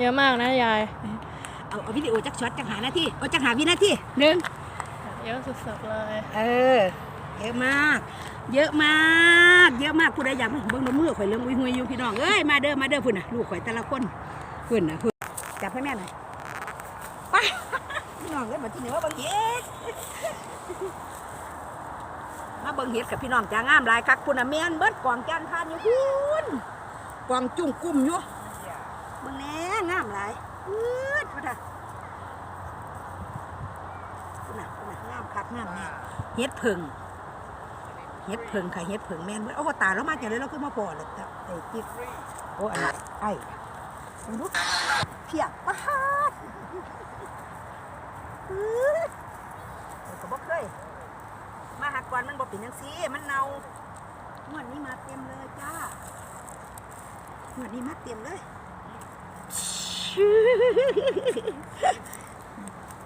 เยอะมากนะยาย เอาเอาวิดีโอจักช็อตจักหานาทีเอาจักหาวินาทีหนึ่งเยอะสุดๆเลย เออ เยอะมาก เยอะมาก เยอะมากผู้ใดอยากมาเบิ่งน้ำมือข่อยเรื่องอุ้ยหุยอยู่พี่น้องเอ้ยมาเด้อมาเด้อพุ่นน่ะลูกข่อยแต่ละคนพุ่นน่ะพุ่นจับให้แม่หน่อยไปพี่น้องเอ้ยมาที่นี่ว่าเบิ่งเห็ดมาเบิ่งเห็ดกับพี่น้องจ้างามหลายคักพุ่นน่ะแม่นเบิดกองจานทานอยู่พุ่นกองจุ่มกุ้มอยู่เบิ่งแน่งามหลายอืดพุ่นน่ะพุ่นน่ะพุ่นน่ะงามคักงามแน่เห็ดผึ่งเฮ็ดเพิงค่ะเฮ็ดเพิงแม่นเบิดโอ้ตายแล้วมาจากเลยเราขึ้นมาพอดเลยแต่ไอ้กิ๊กโอ้อันนี้ไอ้มึงดูเพียบปาดอื้ออก็บ่เคยมาหักก่อนมันบ่เป็นจังซี่มันเน่างวดนี้มาเต็มเลยจ้างวดนี้มาเต็มเลย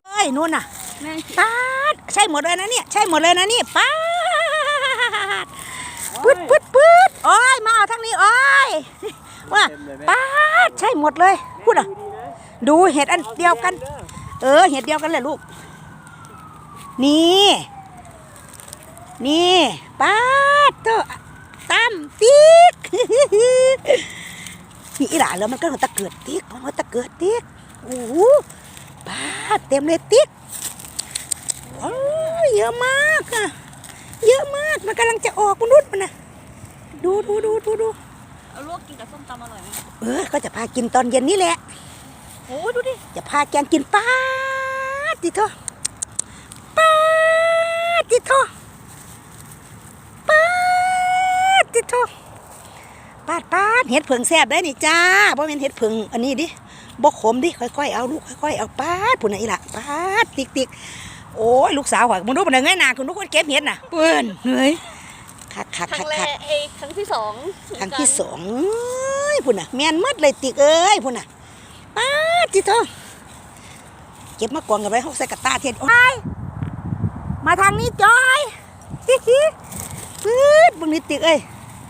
เอ้ยนู่นน่ะแม่ปาดใช่หมดเลยนะเนี่ยใช่หมดเลยนะนี่ปาดปึ๊ดปึ๊ดปึ๊ดโอ้ยมาเอาทางนี้โอ้ยว่าปาดใช่หมดเลยพูดอะ ดูเห็ดอันเดียวกัน เออ เห็ดเดียวกันเลยลูก นี่ นี่ปาดเตอตั้มติ๊ก นี่อีหลาแล้วมันก็ตะเกิดติ๊กมันตะเกิดติ๊กโอ้โหปาดเต็มเลยติ๊กโอ้ยเยอะมากอะเยอะมากมันกำลังจะออกมนุษย์มันนะดูดูดูดูดูเอาลวกกินกับส้มตำอร่อยไหมเออก็จะพากินตอนเย็นนี่แหละโอ้ดูดิจะพาแกงกินป้าดติโทป้าดติโทป้าดติโท ปาดปาดเห็ดเผิงแซ่บได้นี่จ้าเพราะเป็นเห็ดเผิงอันนี้ดิบกขมดิค่อยๆเอาลูกค่อยๆเอาปาดผุนน่ะอีหละปาดติ๊กติ๊กโอ้ยลูกสาวข่อยมึงดูมันเงยหน้าคุณทุกคนเก็บเห็ดน่ะเปื้อนเฮ้ยคักคักครั้คังกแรคักกไอ้ครั้งที่สองครั้งที่สองเอ้ยพุ่นน่ะแม่นหมัดเลยติ๊กเอ้ยพุ่นน่ะป้าดจิโตเก็บมากองกันไว้เขาใส่กระตาเทียนโอ้ยมาทางนี้จอยฮิฮิปื๊ดบึงนิดติ๊กเอ้ย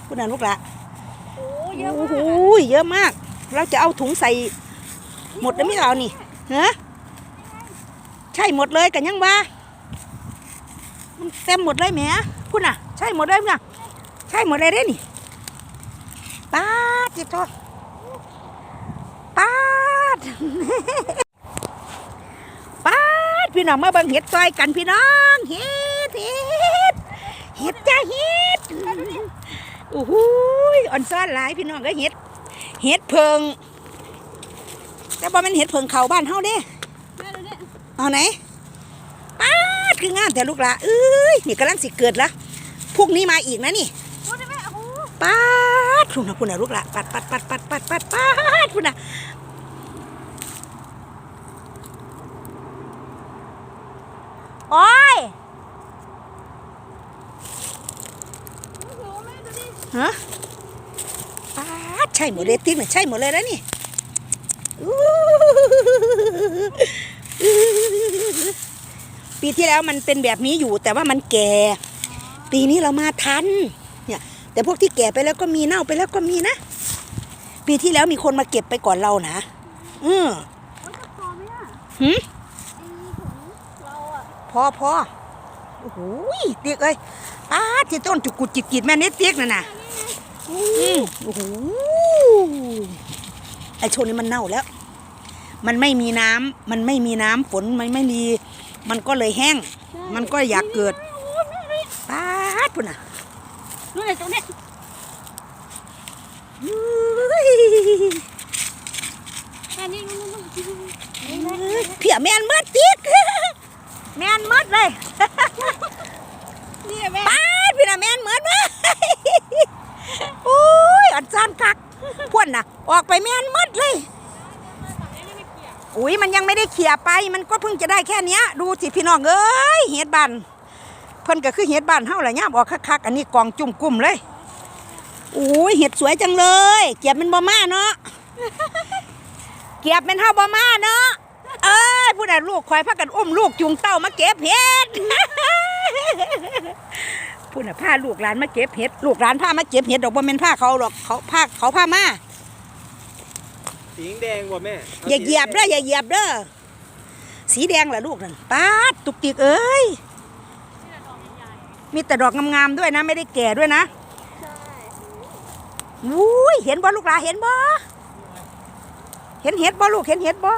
พุ่นน่ะลูกละโอ้ เยอะโอ้โหเยอะมาก เราจะเอาถุงใส่หมดแล้วไม่เอานี่ฮะใช่หมดเลยกันยังบ้ามันเต็มหมดเลยแหมพุ่นน่ะ ใช่หมดเลยเนี่ยใช่หมดเลยได้นี่ป้าดจิตโตป้าดป้าดพี่น้องมาบิ่งเห็ดซอยกันพี่น้องเห็ดเห็ดเห็ดจ้าเห็ด อ้โหยอ่อนซ้อนหลายพี่น้องก็เห็ด เห็ดเพิง แต่บ่แมันเห็ดเพิงเขาบ้านเฮาเด้แม่ดูเนี่ยเอาไหนป้าดคืองามแต่ลูกหละเอ้ยนี่กำลังสิเกิดละพรุ่งนี้มาอีกนะนี่ดูดิแม่โอ้โหป้าดพุ่นนะพุ่นนะลูกหละปัดปัดปัดปัดปัดปัดปัดพุ่นนะโอ้ย โอ้โหแม่ดูดิ ฮะป้าใช่หมดเลยติ๊กเนี่ยใช่หมดเลยแล้วนี่ปีที่แล้วมันเป็นแบบนี้อยู่แต่ว่ามันแก่ ปีนี้เรามาทัน เนี่ย แต่พวกที่แก่ไปแล้วก็มีเน่าไปแล้วก็มีนะ ปีที่แล้วมีคนมาเก็บไปก่อนเรานะอืมมันจะพอหืมพอพอโอ้โหเตียกเอ้ยป้าที่ต้นจุกกุดจิกกิดแม่เน็ตเตียกน่ะนะ โอ้โหไอชนนี่มันเน่าแล้ว มันไม่มีน้ำมันไม่มีน้ำฝนมันไม่มีมันก็เลยแห้ง มันก็อยากเกิดโอ้โหแม่ดูดิป้าดพุ่นน่ะดูเนี่ยตรงเนี้ยอุ้ยแม่นี่นู่นนู่นนี่แม่เพียแมนเมดติ๊กแมนเมดเลยนี่แม่ป้าดพี่น่ะแมนเหมือนมา โอ้ยอัดซ่านคักพวนน่ะ ออกไปแม่นมดเลย อุ้ยมันยังไม่ได้เขี่ยไป มันก็เพิ่งจะได้แค่เนี้ย ดูสิพี่น้องเอ้ยเห็ดบานเพิ่นก็คือเห็ดบานเฮาแหละย่ามออกคักๆอันนี้กองจุ่มกุ้มเลยอุ้ยเห็ดสวยจังเลย เก็บมันบ่มาเนาะเก็บมันเฮาบ่มาเนาะเอ้ยผู้ใดลูกคอยพากันอุ้มลูกจุงเต้ามาเก็บเห็ด ผู้น่ะพาลูกหลานมาเก็บเห็ด ลูกหลานพามาเก็บเห็ดดอกบ่แม่นพาเขาหรอกเขาพาเขาพามาสีแดงบ่แม่อย่าเหยียบเด้ออย่าเหยียบเด้อสีแดงเหรอลูกนั่นป้าดตุกติกเอ้ยมีแต่ดอกงามๆด้วยนะ ไม่ได้แก่ด้วยนะวุ้ยเห็นบ่ลูกหลาเห็นบ่เห็นเห็ดบ่ลูกเห็นเห็ดบ่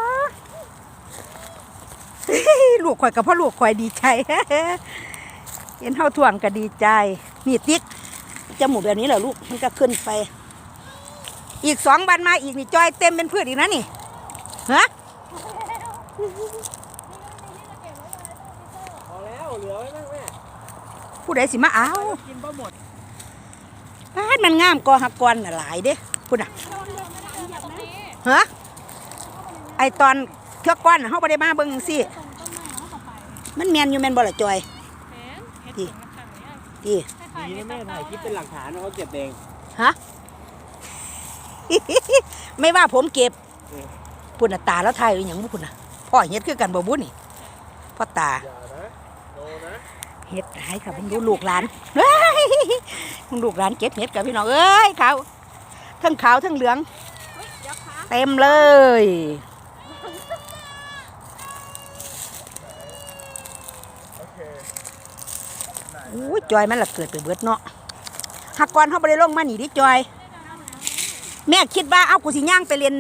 ลูกข่อยกับพ่อลูกข่อยดีใจ เห็นเฮาท่วงก็ดีใจ นี่ติ๊กจมูกแบบนี้เหรอลูก มันก็ขึ้นไป อีกสองบันมาอีกนี่จอยเต็มเป็นพืชอีกนะนี่ฮะพอแล้วเหลือไว้บ้างแม่ผู้ใดสิมาเอากินบ่หมดบ้านมันงามกอหักกอนน่ะหลายเด้พุ่นน่ะฮะไอตอนเทือกก้อนน่ะเฮาบ่ได้มาเบิ่งสิมันแม่นอยู่แม่นบ่ล่ะจอย ติติดีนะแม่ถ่ายคลิปเป็นหลักฐานว่าเขาเก็บเองฮะไม่ว่าผมเก็บเออพุ่นน่ะตาแล้วทายอยู่หยังบ่พุ่นน่ะพ่อเฮ็ดคือกันบ่บุนี่พ่อตาอย่านะโดนะเฮ็ดให้ค่ะมึงดูลูกหลานเฮ้ยมึงลูกหลานเก็บเฮ็ดกับพี่น้องเอ้ยขาวทั้งขาวทั้งเหลือง เต็มเลย อู้ยจอยมันละเกิดไปเบิดเนาะหักก่อนเขาบ่ได้ลงมาหนีดิจอย แม่คิดว่าเอากูสิย่างไปเรียน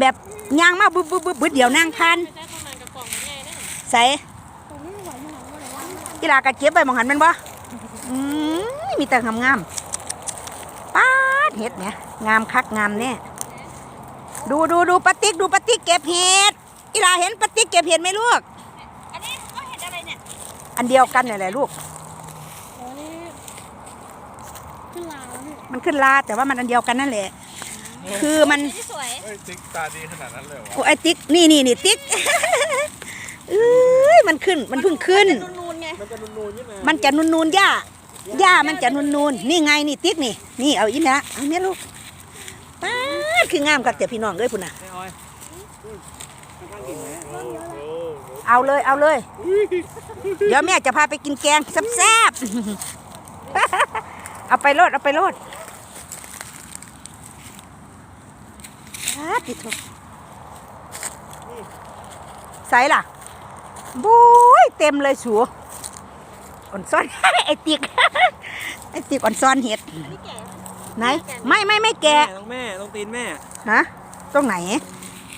แบบย่างมาบึ๊บบึ๊บบึ๊บบึ๊บเดี๋ยวนั่งทานใส่กีฬากระเก็บไปมองหันแมันบ่อืมมีแต่งามงามๆป้าดเห็ดเนี่ยงามคักงามเนี่ยดูดูดูปาติ๊กดูปาติ๊กเก็บเห็ดกีฬาเห็นปาติ๊กเก็บเห็ดไหมลูกอันนี้ก็เห็นอะไรเนี่ยอันเดียวกันนี่นแหละลูก โอ้นี่ ขึ้นลาแล้วนี่มันขึ้นลาแต่ว่ามันอันเดียวกันนั่นแหละ คือมันนี่สวยเฮ้ยติ๊กตาดีขนาดนั้นเลยเหรอวะโอ้ไอ้ติ๊กนี่นี่นี่ติ๊กเอ้ยมันขึ้นมันเพิ่งขึ้นนูนๆไงมันจะนูนๆใช่ไหมมันจะนูนๆหญ้าหญ้ามันจะนูนๆนี่ไงนี่ติ๊กนี่ นี่เอาอีนะเอาเนี่ยลูกป้าดคืองามกับแต่พี่น้องเอ้ยพุ่นน่ะแม่ออยอืมข้างๆกิ่งไหมโอ้โหเอาเลยเอาเลย เดี๋ยวแม่จะพาไปกินแกงแซ่บๆ เอาไปโลดเอาไปโลดป้าดติโถใส่ล่ะบุ้ยเต็มเลยสูอ่อนซ้อน ไอติ๊กไอติ๊กอ่อนซ้อนเห็ดนี่แก่ไหนไม่ไม่ไม่แกะแม่ต้องแม่ต้องตีนแม่ฮะตรงไหน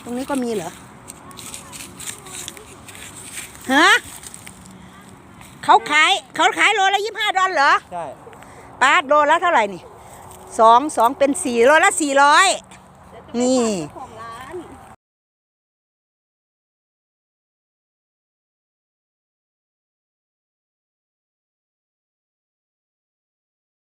ตรงนี้ก็มีเหรอฮะเขาขายเขาขายโลละยี่ห้าดอลเหรอใช่ ป้าดโลละเท่าไหร่นี่สองสองเป็นสี่โลละสี่ร้อยนี่